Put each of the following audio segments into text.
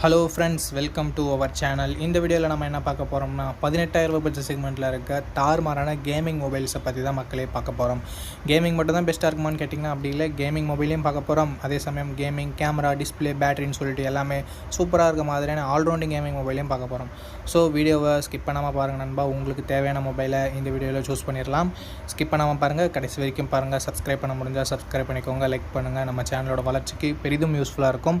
Hello friends welcome to our channel இந்த வீடியோவில் நம்ம என்ன பார்க்க போகிறோம்னா பதினெட்டாயிரம் ரூபாய் பட்ஜெட் செக்மெண்ட்டில் இருக்க தார்மாரான கேமிங் மொபைல்ஸை பற்றி தான் மக்களே பார்க்க போகிறோம் கேமிங் மட்டும் தான் பெஸ்ட்டாக இருக்குமான்னு கேட்டிங்கன்னா அப்படி இல்லை. கேமிங் மொபைலையும் பார்க்க போகிறோம் அதே சமயம் கேமிங் கேமரா டிஸ்ப்ளே பேட்டரின்னு சொல்லிட்டு எல்லாமே சூப்பராக இருக்க மாதிரியான ஆல்ரவுண்டிங் கேமிங் மொபைலையும் பார்க்க போகிறோம் ஸோ வீடியோவை ஸ்கிப் பண்ணாமல் பாருங்கள் நண்பா. உங்களுக்கு தேவையான மொபைலை இந்த வீடியோவில் சூஸ் பண்ணிடலாம் ஸ்கிப் பண்ணாமல் பாருங்கள் கடைசி வரைக்கும் பாருங்கள் சப்ஸ்கிரைப் பண்ண முடிஞ்சால் சப்ஸ்கிரைப் பண்ணிக்கோங்க. லைக் பண்ணுங்கள் நம்ம சேனலோட வளர்ச்சிக்கு பெரிதும் யூஸ்ஃபுல்லாக இருக்கும்.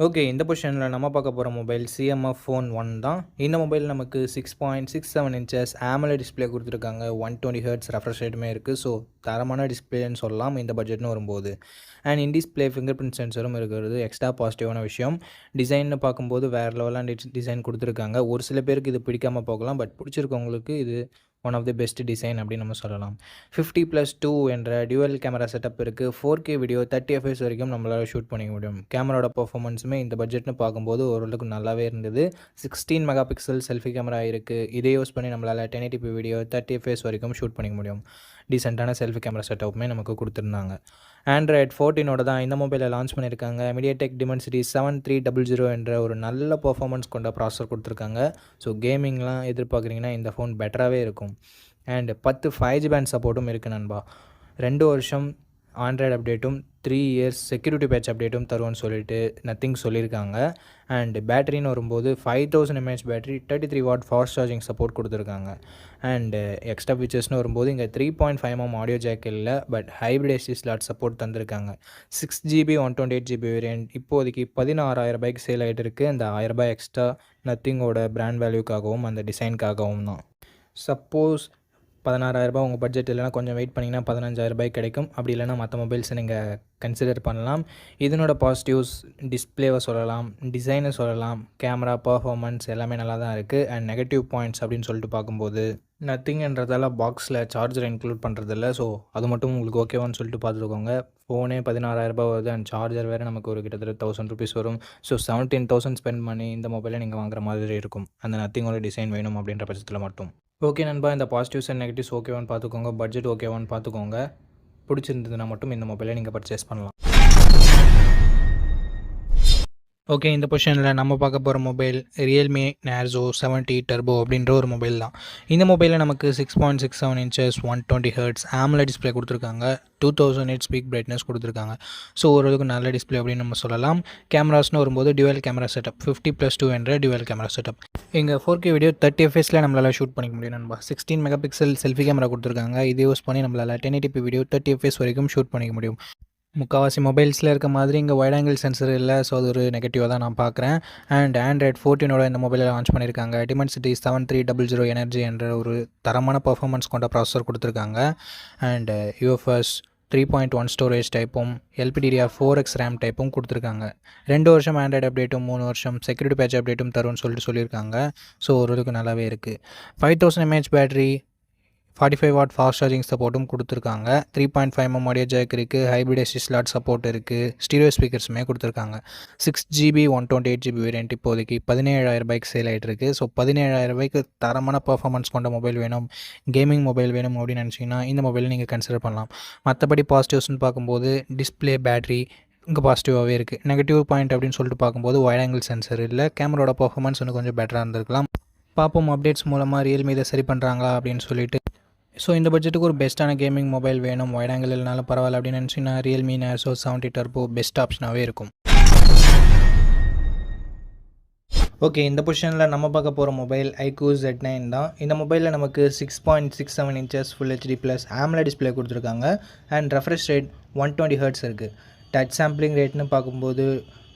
ஓகே இந்த பொசிஷனில் நம்ம பார்க்க போகிற மொபைல் சிஎம்எஃப் ஃபோன் ஒன் தான். இந்த மொபைல் நமக்கு six point six seven inches AMOLED display கொடுத்துருக்காங்க. ஒன் டுவெண்ட்டி ஹர்ட்ஸ் ரெஃப்ரெஷ் ரேட்டுமே இருக்குது ஸோ தரமான டிஸ்பிளேன்னு சொல்லலாம். இந்த பட்ஜெட்னு வரும்போது. And in display fingerprint சென்சரும் இருக்கிறது. எக்ஸ்ட்ரா பாசிட்டிவான விஷயம். டிசைன்னு பார்க்கும்போது வேறு லெவலாக டிசைன் கொடுத்துருக்காங்க. ஒரு சில பேருக்கு இது பிடிக்காமல் போகலாம். பட் பிடிச்சிருக்கவங்களுக்கு இது one of the best design அப்படின்னு நம்ம சொல்லலாம். ஃபிஃப்டி ப்ளஸ் டூ என்ற டியூவல் கேமரா செட்டப் இருக்குது four K video thirty FS வரைக்கும் நம்மளால் ஷூட் பண்ணிக்க முடியும். கேமராவோட பர்ஃபார்மன்ஸுமே இந்த பட்ஜெட்னு பார்க்கும்போது ஓரளவுக்கு நல்லாவே இருந்தது. Sixteen megapixel selfie camera இருக்குது இதை யூஸ் பண்ணி நம்மளால் ten eighty video thirty FS வரைக்கும் ஷூட் பண்ணிக்க முடியும். டீசெண்டான செல்ஃபி கேமரா செட்டப்புமே நமக்கு கொடுத்துருந்தாங்க. ஆண்ட்ராய்ட் ஃபோர்டீனோட தான் இந்த மொபைலை லான்ச் பண்ணியிருக்காங்க. MediaTek Dimensity seven three double zero என்ற ஒரு நல்ல பர்ஃபார்மன்ஸ் கொண்ட ப்ராசஸர் கொடுத்துருக்காங்க. ஸோ கேமிங்லாம் எதிர்பார்க்குறீங்கன்னா இந்த ஃபோன் பெட்டராகவே இருக்கும். அண்ட் பத்து ஃபைவ் ஜி பேண்ட் சப்போர்ட்டும் இருக்குது நண்பா. ரெண்டு வருஷம் ஆண்ட்ராய்டு அப்டேட்டும் த்ரீ இயர்ஸ் செக்யூரிட்டி பேட்ச் அப்டேட்டும் தருவோன்னு சொல்லிட்டு நத்திங் சொல்லியிருக்காங்க. அண்ட் பேட்டரின்னு வரும்போது five thousand mAh battery thirty three watt fast charging support கொடுத்துருக்காங்க. அண்டு எக்ஸ்ட்ரா ஃபீச்சர்ஸ்னு வரும்போது இங்கே three point five M audio jack இல்லை but hybrid SD slot support தந்திருக்காங்க six GB one twenty eight GB variant இப்போதைக்கு பதினாறாயிரம் ரூபாய்க்கு சேல் ஆகிட்டு இருக்குது அந்த ஆயிரம் ரூபாய் எக்ஸ்ட்ரா நத்திங்கோட பிராண்ட் வேல்யூக்காகவும் அந்த டிசைனுக்காகவும் தான். சப்போஸ் பதினாறாயிரரூபா உங்கள் பட்ஜெட் இல்லைனா கொஞ்சம் வெயிட் பண்ணிங்கன்னா பதினஞ்சாயிரரூபாய்க்கு கிடைக்கும். அப்படி இல்லைனா மற்ற மொபைல்ஸை நீங்கள் கன்சிடர் பண்ணலாம். இதனோட பாசிட்டிவ்ஸ் டிஸ்பிளேவை சொல்லலாம் டிசைனை சொல்லலாம் கேமரா பர்ஃபார்மன்ஸ் எல்லாமே நல்லா தான் இருக்குது அண்ட் நெகட்டிவ் பாயிண்ட்ஸ் அப்படின்னு சொல்லிட்டு பார்க்கும்போது நத்திங்கன்றதால பாக்ஸில் சார்ஜர் இன்க்ளூட் பண்ணுறதில்ல ஸோ அது மட்டும் உங்களுக்கு ஓகேவான்னு சொல்லிட்டு பார்த்துக்கோங்க. ஃபோனே பதினாறாயிரரூபா வருது அண்ட் சார்ஜர் வேறு நமக்கு ஒரு கிட்டத்தட்ட தௌசண்ட் ருபீஸ் வரும். ஸோ செவன்டீன் தௌசண்ட் ஸ்பெண்ட் பண்ணி இந்த மொபைலை நீங்கள் வாங்குற மாதிரி இருக்கும். அந்த நத்திங்கோட டிசைன் வேணும் அப்படின்ற பட்சத்தில் மட்டும். ஓகே நண்பா இந்த பாசிட்டிவ்ஸ் அண்ட் நெகட்டிவ்ஸ் ஓகேவான்னு பார்த்துக்கோங்க. பட்ஜெட் ஓகேவான்னு பார்த்துக்கோங்க. பிடிச்சிருந்ததுன்னா மட்டும் இந்த மொபைலை நீங்கள் பர்ச்சேஸ் பண்ணலாம். ஓகே இந்த பொசிஷனில் நம்ம பார்க்க போகிற mobile Realme Narzo seventy turbo அப்படின்ற ஒரு மொபைல் தான். இந்த மொபைலில் நமக்கு six point six seven inches one twenty hertz AMOLED display கொடுத்துருக்காங்க. Two thousand eight peak brightness கொடுத்துருக்காங்க. ஸோ ஓரளவுக்கு நல்ல டிஸ்பிளே அப்படின்னு நம்ம சொல்லலாம். கேமராஸ்னு வரும்போது dual camera setup fifty plus two என்ற டுவெல் கேமரா செட்டப் இங்கே ஃபோர் கே வீடியோ தேர்ட்டி எஃப்எஸில் நம்மளால் ஷூட் பண்ணிக்க முடியும் நண்பா. Sixteen megapixel selfie camera கொடுத்துருக்காங்க. இது யூஸ் பண்ணி நம்மளால் ten eighty video thirty FS வரைக்கும் ஷூட் பண்ணிக்க முடியும். முக்கால்வாசி மொபைல்ஸில் இருக்க மாதிரி இங்கே வைட் ஆங்கிள் சென்சர் இல்லை ஸோ அது ஒரு நெகட்டிவாக தான் நான் பார்க்குறேன் அண்ட் ஆண்ட்ராய்ட் ஃபோர்டீனோட இந்த மொபைலை லான்ச் பண்ணியிருக்காங்க Dimensity seven three double zero energy என்ற ஒரு தரமான பர்ஃபார்மன்ஸ் கொண்ட ப்ராசஸர் கொடுத்துருக்காங்க. And UFS three point one storage டைப்பும் LPDDR four X RAM டைப்பும் கொடுத்துருக்காங்க. ரெண்டு வருஷம் ஆண்ட்ராய்டு அப்டேட்டும் மூணு வருஷம் செக்யூரிட்டி பேட்ச் அப்டேட்டும் தரும்னு சொல்லிட்டு சொல்லியிருக்காங்க. ஸோ ஓரளவுக்கு நல்லாவே இருக்குது five thousand mAh battery forty five watt fast charging சப்போர்ட்டும் கொடுத்துருக்காங்க. Three point five M audio jack இருக்குது ஹைப்ரிட் எஸ்டி ஸ்லாட் சப்போர்ட் இருக்குது ஸ்டீரியோ ஸ்பீக்கர்ஸுமே கொடுத்துருக்காங்க. Six GB one twenty eight GB variant இப்போதைக்கு பதினேழாயிரம் ரூபாய்க்கு சேல் ஆகிட்டு இருக்குது ஸோ பதினேழாயிரம் ரூபாய்க்கு தரமான பர்ஃபார்மன்ஸ் கொண்ட மொபைல் வேணும். கேமிங் மொபைல் வேணும் அப்படின்னு நினச்சிங்கன்னா இந்த மொபைலை நீங்கள் கன்சிடர் பண்ணலாம். மற்றபடி பாசிட்டிவ்ஸ்னு பார்க்கும்போது டிஸ்பிளே பேட்டரி இங்கே பாசிட்டிவாகவே இருக்குது நெகட்டிவ் பாயிண்ட் அப்படின்னு சொல்லிட்டு பார்க்கும்போது வைட் ஆங்கிள் சென்சர் இல்லை கேமரோட பர்ஃபார்மன்ஸ் இன்னும் கொஞ்சம் பெட்டராக இருந்திருக்கலாம். பார்ப்போம் அப்டேட்ஸ் மூலமாக ரியல்மி இதை சரி பண்ணுறாங்களா அப்படின்னு சொல்லிட்டு ஸோ இந்த பட்ஜெட்டுக்கு ஒரு பெஸ்ட்டான கேமிங் மொபைல் வேணும். வைட் ஆங்கிள் இல்லைனாலும் பரவாயில்ல அப்படின்னு நினச்சிங்கன்னா Realme Narzo seventy turbo best ஆப்ஷனாகவே இருக்கும். ஓகே இந்த பொசிஷனில் நம்ம பார்க்க போகிற மொபைல் ஐக்கூ ஜெட் நைன் தான். இந்த மொபைலில் நமக்கு six point six seven inches full HD plus AMOLED display கொடுத்துருக்காங்க. And refresh rate one twenty hertz இருக்குது டச் சாம்பிளிங் ரேட்னு பார்க்கும்போது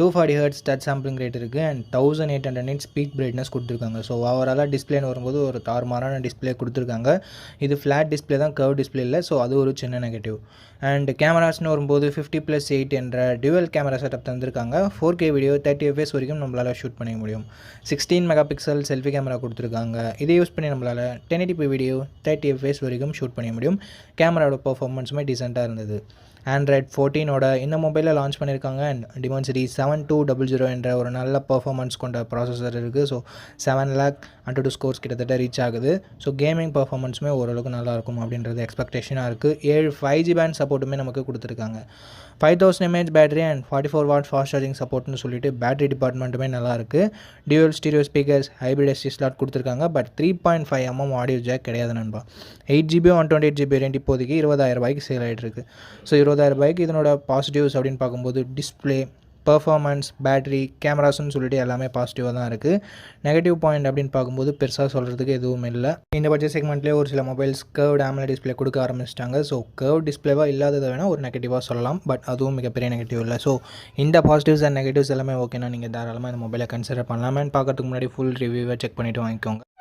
two forty hertz touch sampling rate இருக்குது and thousand eight hundred nit peak brightness கொடுத்துருக்காங்க. So ஓவராலாக டிஸ்பிளேன்னு வரும்போது ஒரு தார்மாரான டிஸ்பிளே கொடுத்துருக்காங்க. இது ஃப்ளாட் டிஸ்பிளே தான் கர்வ் டிஸ்பிளே இல்லை. ஸோ அது ஒரு சின்ன நெகட்டிவ் அண்ட் கேமராஸ்னு வரும்போது ஃபிஃப்டி ப்ளஸ் எயிட் என்ற டுவல் கேமரா செட்டப் தந்திருக்காங்க. Four K video thirty FS வரைக்கும் நம்மளால் ஷூட் பண்ணிக்க முடியும். Sixteen megapixel selfie camera கொடுத்துருக்காங்க. இதை யூஸ் பண்ணி நம்மளால் ten eighty video thirty FS வரைக்கும் ஷூட் பண்ணிக்க முடியும். கேமராவோட பர்ஃபார்மன்ஸுமே டீசெண்டாக இருந்தது. ஆண்ட்ராய்ட் ஃபோர்டீனோட இந்த மொபைலில் லான்ச் பண்ணியிருக்காங்க and Dimensity seven two double zero என்ற ஒரு நல்ல பர்ஃபார்மன்ஸ் கொண்ட ப்ராசஸர் இருக்குது so seven lakh AnTuTu scores கிட்டத்தட்ட ரீச் ஆகுது. ஸோ கேமிங் பர்ஃபார்மன்ஸுமே ஓரளவுக்கு நல்லா இருக்கும் அப்படின்றது எக்ஸ்பெக்டேஷனாக இருக்குது ஏழு ஃபைவ் ஜி பேண்ட் சப்போர்ட்டுமே நமக்கு கொடுத்துருக்காங்க. Five thousand mAh battery and forty four watt fast charging சப்போர்ட்னு சொல்லிட்டு பேட்டரி டிபார்ட்மெண்ட்டுமே நல்லாயிருக்கு dual stereo speakers hybrid SD slot கொடுத்துருக்காங்க. But three point five mm audio jack கிடையாது நண்பா. Eight GB one twenty eight GB ரெண்டு இப்போதைக்கு இருபதாயிரம் ரூபாய்க்கு சேல் ஆகிட்டு இருக்குது ஸோ இருபதாயிரம் ரூபாய்க்கு இதனோட பாசிட்டிவ்ஸ் அப்படின்னு பார்க்கும்போது டிஸ்பிளே பர்ஃபார்மன்ஸ் பேட்டரி கேமராஸ்ன்னு சொல்லிட்டு எல்லாமே பாசிட்டிவாக தான் இருக்குது நெகட்டிவ் பாயிண்ட் அப்படின்னு பார்க்கும்போது பெருசாக சொல்கிறதுக்கு எதுவும் இல்லை. இந்த பட்ஜெட் செக்மெண்ட்லேயே ஒரு சில மொபைல்ஸ் கர்வ்ட் AMOLED டிஸ்பிளே கொடுக்க ஆரம்பிச்சிட்டாங்க. ஸோ கர்வ் டிஸ்பிளேவாக இல்லாததை வேணால் ஒரு நெகட்டிவாக சொல்லலாம். பட் அதுவும் மிகப்பெரிய நெகட்டிவ் இல்லை. ஸோ இந்த பாசிட்டிவ்ஸ் அண்ட் நெகட்டிவ்ஸ் எல்லாமே ஓகேனா நீங்கள் தாராளமாக இந்த மொபைலை கன்சிடர் பண்ணலாமேன்னு பார்க்கறதுக்கு முன்னாடி ஃபுல் ரிவ்யூவை செக் பண்ணிவிட்டு வாங்கிக்கோங்க.